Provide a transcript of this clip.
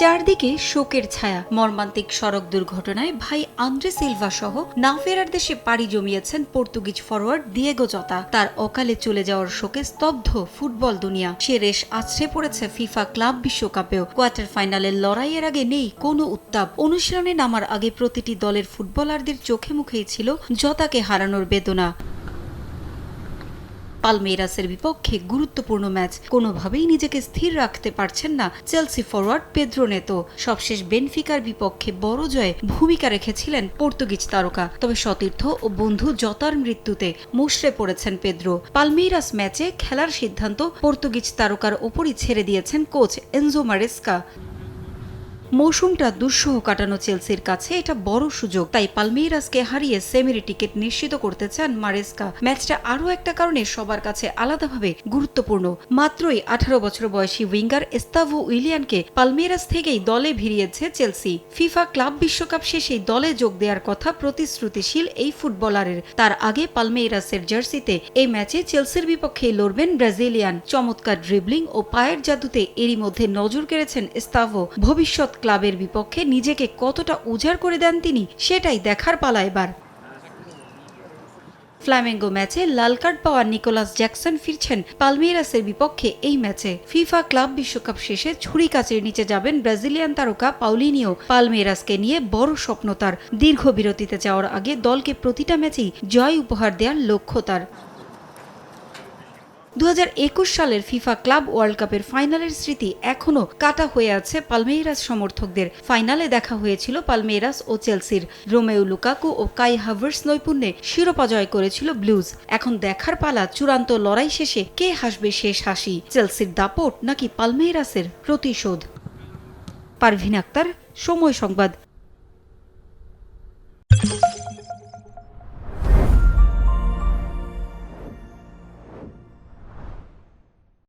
চারদিকে শোকের ছায়া। মর্মান্তিক সড়ক দুর্ঘটনায় ভাই আন্দ্রে সিলভা সহ না ফেরার দেশে পাড়ি জমিয়েছেন পর্তুগিজ ফরওয়ার্ড দিয়েগো জতা। তার অকালে চলে যাওয়ার শোকে স্তব্ধ ফুটবল দুনিয়া। সে রেশ আছড়ে পড়েছে ফিফা ক্লাব বিশ্বকাপেও। কোয়ার্টার ফাইনালের লড়াইয়ের আগে নেই কোনো উত্তাপ। অনুশীলনে নামার আগে প্রতিটি দলের ফুটবলারদের চোখে মুখেই ছিল জতাকে হারানোর বেদনা। পালমেইরাসের বিপক্ষে গুরুত্বপূর্ণ ম্যাচ। কোনোভাবেই নিজেকে স্থির রাখতে পারছেন না চেলসি ফরওয়ার্ড পেদ্রো নেতো। সবশেষ বেনফিকার বিপক্ষে বড় জয়ে ভূমিকা রেখেছিলেন পর্তুগিজ তারকা। তবে সতীর্থ ও বন্ধু জতার মৃত্যুতে মুশড়ে পড়েছেন পেদ্রো। পালমেরাস ম্যাচে খেলার সিদ্ধান্ত পর্তুগিজ তারকার ওপরই ছেড়ে দিয়েছেন কোচ এনজো মারেস্কা। মৌসুমটা দুঃসহ কাটানো চেলসির কাছে এটা বড় সুযোগ। তাই পালমেইরাসকে হারিয়ে সেমির টিকিট নিশ্চিত করতে চান মারেস্কা। ম্যাচটা আরও একটা কারণে সবার কাছে আলাদাভাবে গুরুত্বপূর্ণ। মাত্রই আঠারো বছর বয়সী উইঙ্গার এস্তাভো উইলিয়ানকে পালমেইরাস থেকেই দলে ভিড়িয়েছে চেলসি। ফিফা ক্লাব বিশ্বকাপ শেষেই দলে যোগ দেওয়ার কথা প্রতিশ্রুতিশীল এই ফুটবলারের। তার আগে পালমেইরাসের জার্সিতে এই ম্যাচে চেলসির বিপক্ষে লড়বেন ব্রাজিলিয়ান। চমৎকার ড্রিবলিং ও পায়ের জাদুতে এরই মধ্যে নজর কেড়েছেন এস্তাভো। ভবিষ্যৎ ক্লাবের বিপক্ষে নিজেকে কতটা উজাড় করে দেন তিনি, সেটাই দেখার পালা এবার। ফ্ল্যামেঙ্গো ম্যাচে লাল কার্ড পাওয়া নিকোলাস জ্যাকসন ফিরছেন পালমেরাসের বিপক্ষে এই ম্যাচে। ফিফা ক্লাব বিশ্বকাপ শেষে ছুরি কাচের নিচে যাবেন ব্রাজিলিয়ান তারকা পাউলিনিও। পালমেরাসকে নিয়ে বড় স্বপ্ন তার। দীর্ঘ বিরতিতে যাওয়ার আগে দলকে প্রতিটা ম্যাচেই জয় উপহার দেওয়ার লক্ষ্য তার। দু হাজার একুশ সালের ফিফা ক্লাব ওয়ার্ল্ড কাপের ফাইনালের স্মৃতি এখনও কাটা হয়ে আছে পালমেইরাস সমর্থকদের। ফাইনালে দেখা হয়েছিল পালমেইরাস ও চেলসির। রোমেও লুকাকু ও কাই হাভার্স নৈপুণ্যে শিরোপা জয় করেছিল ব্লুজ। এখন দেখার পালা চূড়ান্ত লড়াই শেষে কে হাসবে শেষ হাসি? চেলসির দাপট নাকি পালমেইরাসের প্রতিশোধ? পারভিন আক্তার, সময় সংবাদ।